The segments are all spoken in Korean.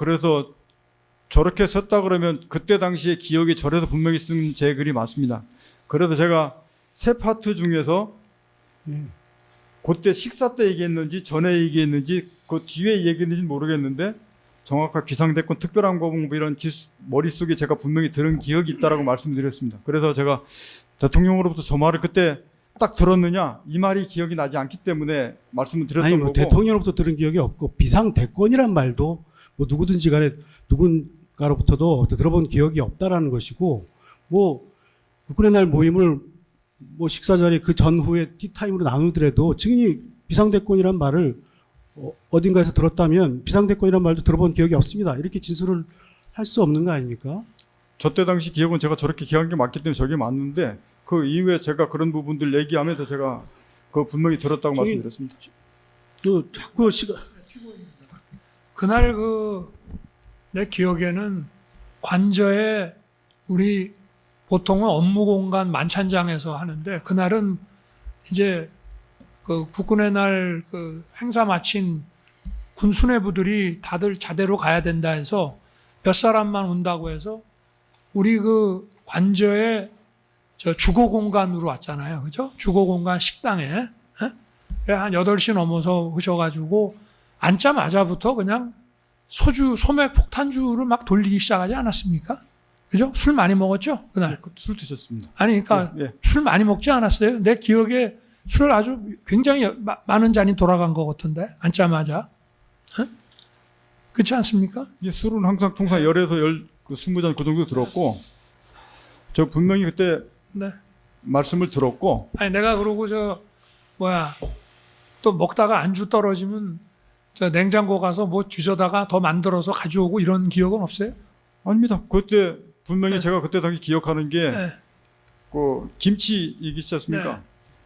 그래서 저렇게 썼다 그러면 그때 당시에 기억이 저래서 분명히 쓴 제 글이 맞습니다. 그래서 제가 세 파트 중에서 음. 그때 식사 때 얘기했는지 전에 얘기했는지 그 뒤에 얘기했는지 모르겠는데 정확한 비상대권 특별항공 뭐 이런 기, 머릿속에 제가 분명히 들은 기억이 있다라고 말씀드렸습니다. 그래서 제가 대통령으로부터 저 말을 그때 딱 들었느냐 이 말이 기억이 나지 않기 때문에 말씀을 드렸던 아니 뭐 거고 대통령으로부터 들은 기억이 없고 비상 대권이란 말도 뭐 누구든지 간에 누군가로부터도 들어본 기억이 없다라는 것이고 뭐 국군의 날 모임을 뭐 식사 자리 그 전후에 티타임으로 나누더라도 증인이 비상 대권이란 말을 어, 어딘가에서 들었다면 비상 대권이란 말도 들어본 기억이 없습니다. 이렇게 진술을 할 수 없는 거 아닙니까? 저 때 당시 기억은 제가 저렇게 기억한 게 맞기 때문에 저게 맞는데 그 이후에 제가 그런 부분들 얘기하면서 제가 그 분명히 들었다고 저기- 말씀드렸습니다. 또 자꾸 시간 그날 그 내 기억에는 관저에 우리 보통은 업무 공간 만찬장에서 하는데 그날은 이제 그 국군의 날 그 행사 마친 군 수뇌부들이 다들 자대로 가야 된다 해서 몇 사람만 온다고 해서 우리 그 관저에 저 주거 공간으로 왔잖아요. 그죠? 주거 공간 식당에. 한 8시 넘어서 오셔가지고 앉자마자부터 그냥 소주, 소맥 폭탄주를 막 돌리기 시작하지 않았습니까? 그죠? 술 많이 먹었죠? 그날. 그술 드셨습니다. 아니, 그러니까 예, 예. 술 많이 먹지 않았어요? 내 기억에 술 아주 굉장히 마- 많은 잔이 돌아간 것 같은데, 앉자마자. 어? 그렇지 않습니까? 예, 술은 항상 통상 열에서 열, 그 스무 잔그 정도 들었고 저 분명히 그때 네. 말씀을 들었고 아니, 내가 그러고 저, 뭐야, 또 먹다가 안주 떨어지면 저 냉장고 가서 뭐 주저다가 더 만들어서 가져오고 이런 기억은 없어요? 아닙니다. 그때 분명히 네. 제가 그때 당시 기억하는 게 네. 그 김치 얘기지 않습니까? 네.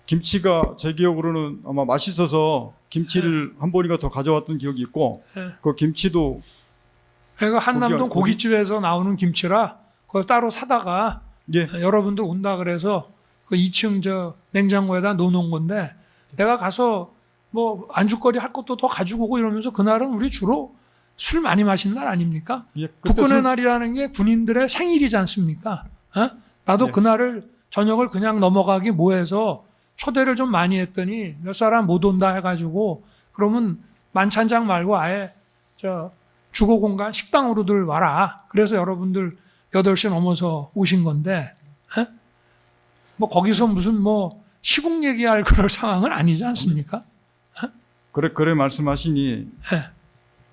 김치가 제 기억으로는 아마 맛있어서 김치를 한 번인가 더 가져왔던 기억이 있고 네. 그 김치도 내가 한남동 고기- 고깃집에서 나오는 김치라 그걸 따로 사다가 예 여러분들 온다 그래서 그 2층 저 냉장고에다 넣어놓은 건데 내가 가서 뭐 안주거리 할 것도 더 가지고 오고 이러면서 그날은 우리 주로 술 많이 마신 날 아닙니까? 예, 국군의 술- 날이라는 게 군인들의 생일이지 않습니까? 어? 나도 네. 그날을 저녁을 그냥 넘어가기 뭐해서 초대를 좀 많이 했더니 몇 사람 못 온다 해가지고 그러면 만찬장 말고 아예 저 주거 공간 식당으로들 와라. 그래서 여러분들 8시 넘어서 오신 건데 에? 뭐 거기서 무슨 뭐 시국 얘기할 그럴 상황은 아니지 않습니까? 그래 그래 말씀하시니 예.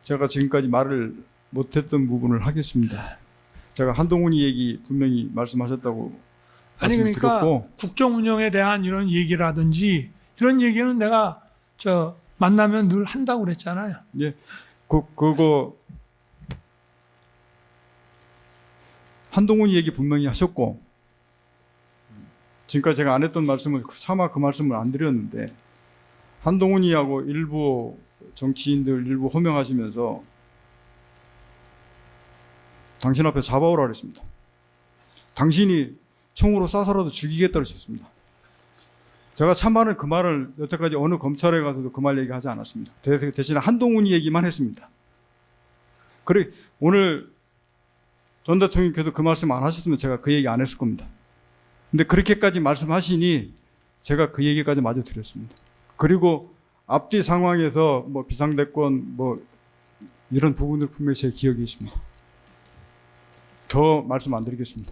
제가 지금까지 말을 못했던 부분을 하겠습니다. 제가 한동훈이 얘기 분명히 말씀하셨다고 아니 그러니까 드렸고 국정 운영에 대한 이런 얘기라든지 이런 얘기는 내가 저 만나면 늘 한다고 그랬잖아요. 그 그거 한동훈이 얘기 분명히 하셨고 지금까지 제가 안 했던 말씀을 차마 그 말씀을 안 드렸는데 한동훈이하고 일부 정치인들 일부 호명하시면서 당신 앞에 잡아오라 그랬습니다. 당신이 총으로 쏴서라도 죽이겠다 그러셨습니다. 제가 참말은 그 말을 여태까지 어느 검찰에 가서도 그 말 얘기하지 않았습니다. 대- 대신에 한동훈이 얘기만 했습니다. 그래 오늘 전 대통령께서 그 말씀 안 하셨으면 제가 그 얘기 안 했을 겁니다. 근데 그렇게까지 말씀하시니 제가 그 얘기까지 마저 드렸습니다. 그리고 앞뒤 상황에서 뭐 비상대권 뭐 이런 부분들 분명히 제 기억이 있습니다. 더 말씀 안 드리겠습니다.